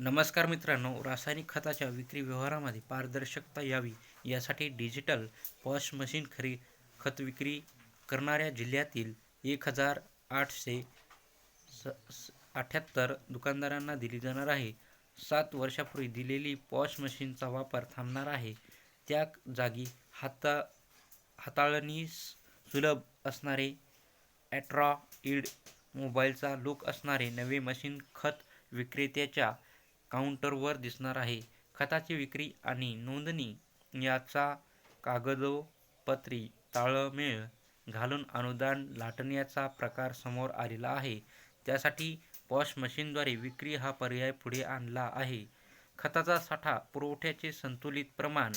नमस्कार मित्रांनो रासायनिक खताच्या विक्री व्यवहारामध्ये पारदर्शकता यावी यासाठी डिजिटल पॉश मशीन खरी खत विक्री करणाऱ्या जिल्ह्यातील एक हजार आठशे स स अठ्ठ्याहत्तर दुकानदारांना दिली जाणार आहे. सात वर्षापूर्वी दिलेली पॉश मशीनचा वापर थांबणार आहे. त्या जागी हाता हाताळणीस सुलभ असणारे ॲट्रॉइड मोबाईलचा लूक असणारे नवे मशीन खत विक्रेत्याच्या काउंटरवर दिसणार आहे. खताची विक्री आणि नोंदणी याचा कागदोपत्री ताळमेळ घालून अनुदान लाटण्याचा प्रकार समोर आलेला आहे. त्यासाठी पॉश मशीनद्वारे विक्री हा पर्याय पुढे आणला आहे. खताचा साठा पुरवठ्याचे संतुलित प्रमाण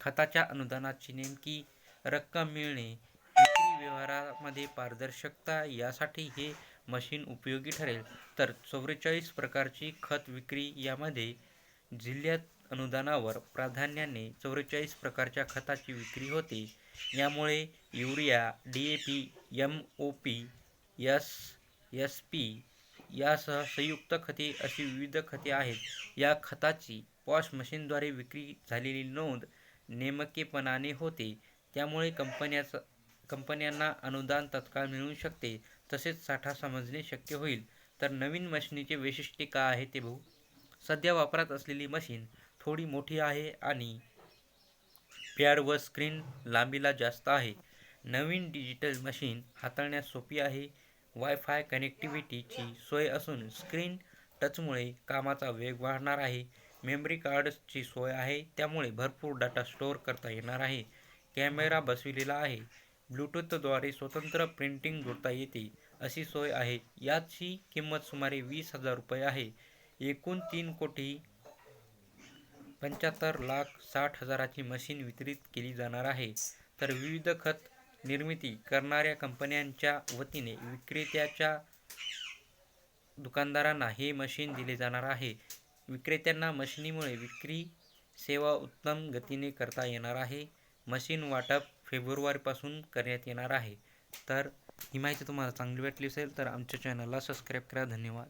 खताच्या अनुदानाची नेमकी रक्कम मिळणे विक्री व्यवहारामध्ये पारदर्शकता यासाठी हे मशीन उपयोगी ठरेल तर चौवेचाळीस प्रकारची खत विक्री यामध्ये जिल्ह्यात अनुदानावर प्राधान्याने चौवेचाळीस प्रकारच्या खताची विक्री होते. यामुळे urea D A P M O P S S P यासह संयुक्त खते अशी विविध खते आहेत. या खताची पॉश मशीनद्वारे विक्री झालेली नोंद नेमकेपणाने होते. त्यामुळे कंपन्याचा कंपन्यांना अनुदान तत्काळ मिळू शकते तसेच साठा समजणे शक्य होईल. तर नवीन मशीनीचे वैशिष्ट्ये काय आहे ते बघू. सध्या वापरात असलेली मशीन थोडी मोठी आहे आणि पॅड व स्क्रीन लांबीला जास्त आहे. नवीन डिजिटल मशीन हाताळण्यास सोपी आहे. वायफाय कनेक्टिव्हिटीची सोय असून स्क्रीन टचमुळे कामाचा वेग वाढणार आहे. मेमरी कार्ड्सची सोय आहे त्यामुळे भरपूर डाटा स्टोअर करता येणार आहे. कॅमेरा बसविलेला आहे. ब्लूटूथद्वारे स्वतंत्र प्रिंटिंग जोडता येते अशी सोय आहे. याची किंमत सुमारे वीस हजार रुपये आहे. एकूण तीन कोटी पंच्याहत्तर लाख साठ हजाराची मशीन वितरित केली जाणार आहे. तर विविध खत निर्मिती करणाऱ्या कंपन्यांच्या वतीने विक्रेत्याच्या दुकानदारांना हे मशीन दिले जाणार आहे. विक्रेत्यांना मशिनीमुळे विक्री सेवा उत्तम गतीने करता येणार आहे. मशीन वाटप फेब्रुवारीपासून करण्यात येणार आहे. तर ही माहिती तुम्हाला चांगली वाटली असेल तर आमच्या चॅनलला सबस्क्राईब करा. धन्यवाद.